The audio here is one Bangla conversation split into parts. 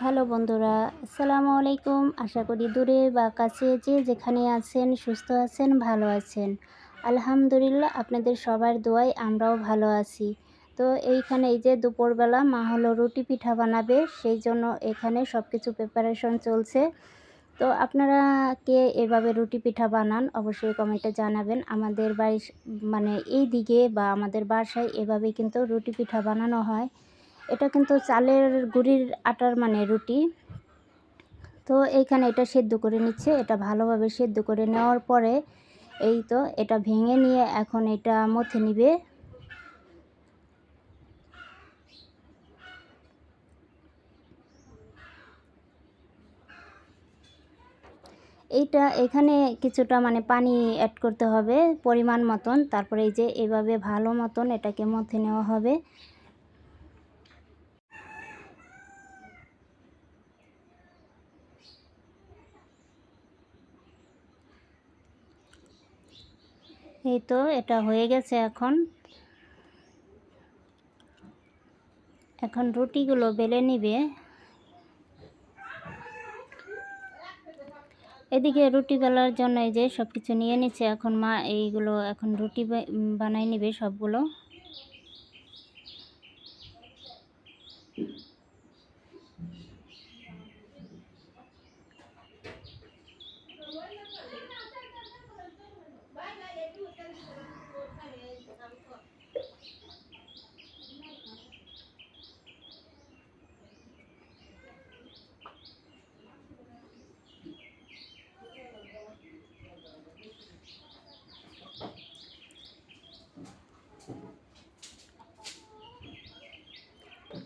হ্যালো বন্ধুরা, আসসালামু আলাইকুম। আশা করি দূরে বা কাছে যে যেখানে আছেন, সুস্থ আছেন, ভালো আছেন। আলহামদুলিল্লাহ, আপনাদের সবার দোয়ায় আমরাও ভালো আছি। তো এইখানে এই যে দুপুরবেলা মা হলো রুটি পিঠা বানাবে, সেই জন্য এখানে সব কিছু প্রিপারেশন চলছে। তো আপনারা কে এভাবে রুটি পিঠা বানান, অবশ্যই কমেন্টে জানাবেন। আমাদের বাড়ি মানে এই দিকে বা আমাদের বাসায় এভাবে কিন্তু রুটি পিঠা বানানো হয়। এটা কিন্তু চালের গুড়ির আটার মানে রুটি। তো এইখানে এটা সেদ্ধ করে নিচ্ছে, এটা ভালোভাবে সেদ্ধ করে নেওয়ার পরে এই তো এটা ভেঙে নিয়ে এখন এটা মথে নিবে। এইটা এখানে কিছুটা মানে পানি অ্যাড করতে হবে পরিমাণ মতন, তারপরে এই যে এভাবে ভালো মতন এটাকে মধ্যে নেওয়া হবে। এই তো, এটা হয়ে গেছে এখন। এখন রুটিগুলো বেলে নিবে। এদিকে রুটি বেলার জন্য এই যে সব কিছু নিয়ে নিচ্ছে, এখন মা এইগুলো এখন রুটি বানাই নিবে সবগুলো।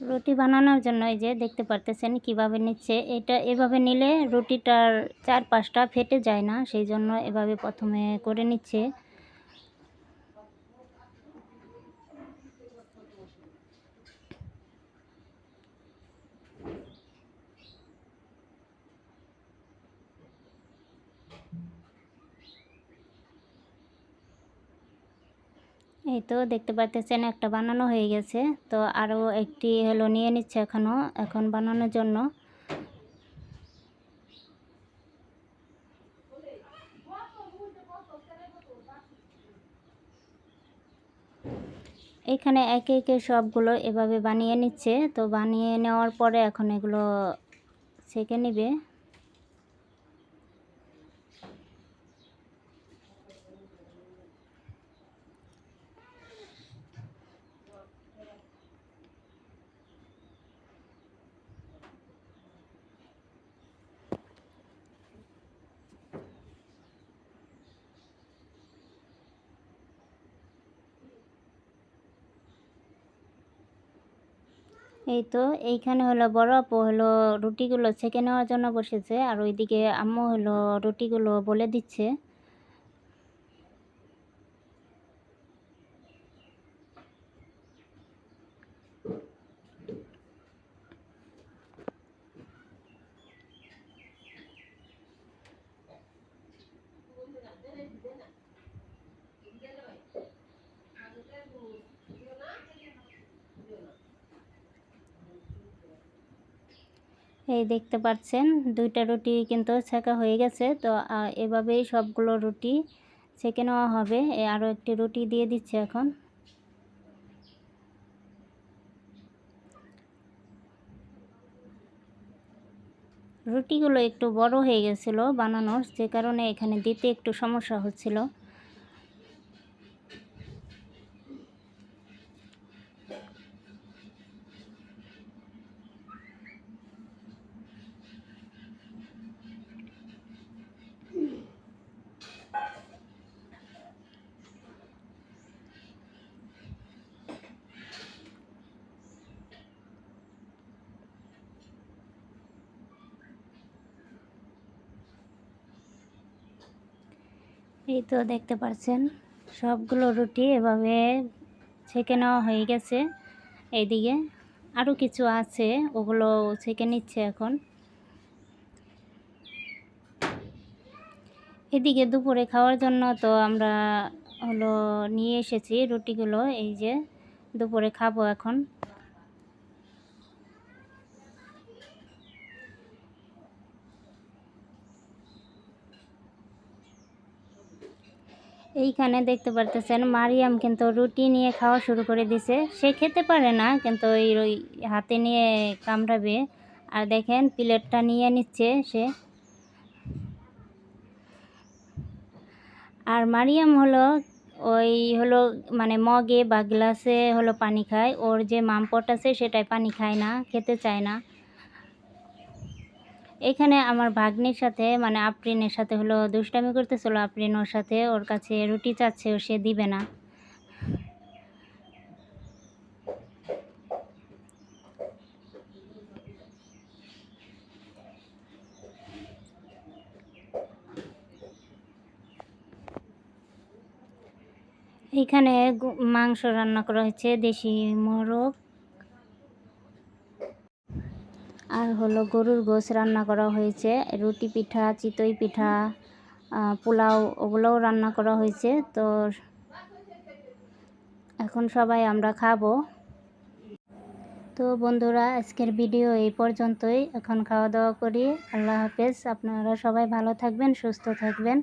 রুটি বানানোর জন্য এই যে দেখতে পারতেছেন কীভাবে নিচ্ছে। এটা এভাবে নিলে রুটিটার চার পাঁচটা ফেটে যায় না, সেই জন্য এভাবে প্রথমে করে নিচ্ছে। এই তো দেখতে পাচ্ছেন একটা বানানো হয়ে গেছে। তো আরও একটি হলো নিয়ে নিচ্ছে এখনও এখন বানানোর জন্য। এখানে একে একে সবগুলো এভাবে বানিয়ে নিচ্ছে। তো বানিয়ে নেওয়ার পরে এখন এগুলো সেঁকে নিবে। এই তো, এইখানে হলো বড় আপু হলো রুটিগুলো ছেঁকে নেওয়ার জন্য বসেছে, আর ওইদিকে আম্মু হলো রুটিগুলো বলে দিচ্ছে। এই দেখতে পাচ্ছেন, দুইটা রুটি কিন্তু ছেঁকা হয়ে গেছে। তো এভাবেই সবগুলো রুটি ছেঁকে নেওয়া হবে। আরও একটি রুটি দিয়ে দিচ্ছে এখন। রুটিগুলো একটু বড় হয়ে গেছিল বানানোর, যে কারণে এখানে দিতে একটু সমস্যা হচ্ছিল। এই তো দেখতে পাচ্ছেন সবগুলো রুটি এভাবে ছেঁকে নেওয়া হয়ে গেছে। এইদিকে আরও কিছু আছে, ওগুলো ছেঁকে নিচ্ছে এখন। এদিকে দুপুরে খাওয়ার জন্য তো আমরা হলো নিয়ে এসেছি রুটিগুলো, এই যে দুপুরে খাব এখন। এইখানে দেখতে পারতেছেন, মারিয়াম কিন্তু রুটি নিয়ে খাওয়া শুরু করে দিছে। সে খেতে পারে না, কিন্তু ওই ওই হাতে নিয়ে কামড়াবে। আর দেখেন, প্লেটটা নিয়ে নিচ্ছে সে। আর মারিয়াম হলো, ওই হলো মানে মগে বা গ্লাসে হলো পানি খায়। ওর যে মামপট আছে সেটাই পানি খায় না, খেতে চায় না। এখানে আমার ভাগ্নির সাথে মানে আফরিনের সাথে হলো দুষ্টামি করতেছিল আফরিন ওর সাথে, ওর কাছে রুটি চাচ্ছে, ও সে দিবে না। এখানে মাংস রান্না করা হয়েছে, দেশি মোরগ আর হলো গরুর গোশ রান্না করা হয়েছে, রুটি পিঠা, চিতই পিঠা পোলাও, ওগুলোও রান্না করা হয়েছে। তো এখন সবাই আমরা খাব। তো বন্ধুরা, আজকের ভিডিও এই পর্যন্তই। এখন খাওয়া দাওয়া করি। আল্লাহ হাফেজ। আপনারা সবাই ভালো থাকবেন, সুস্থ থাকবেন।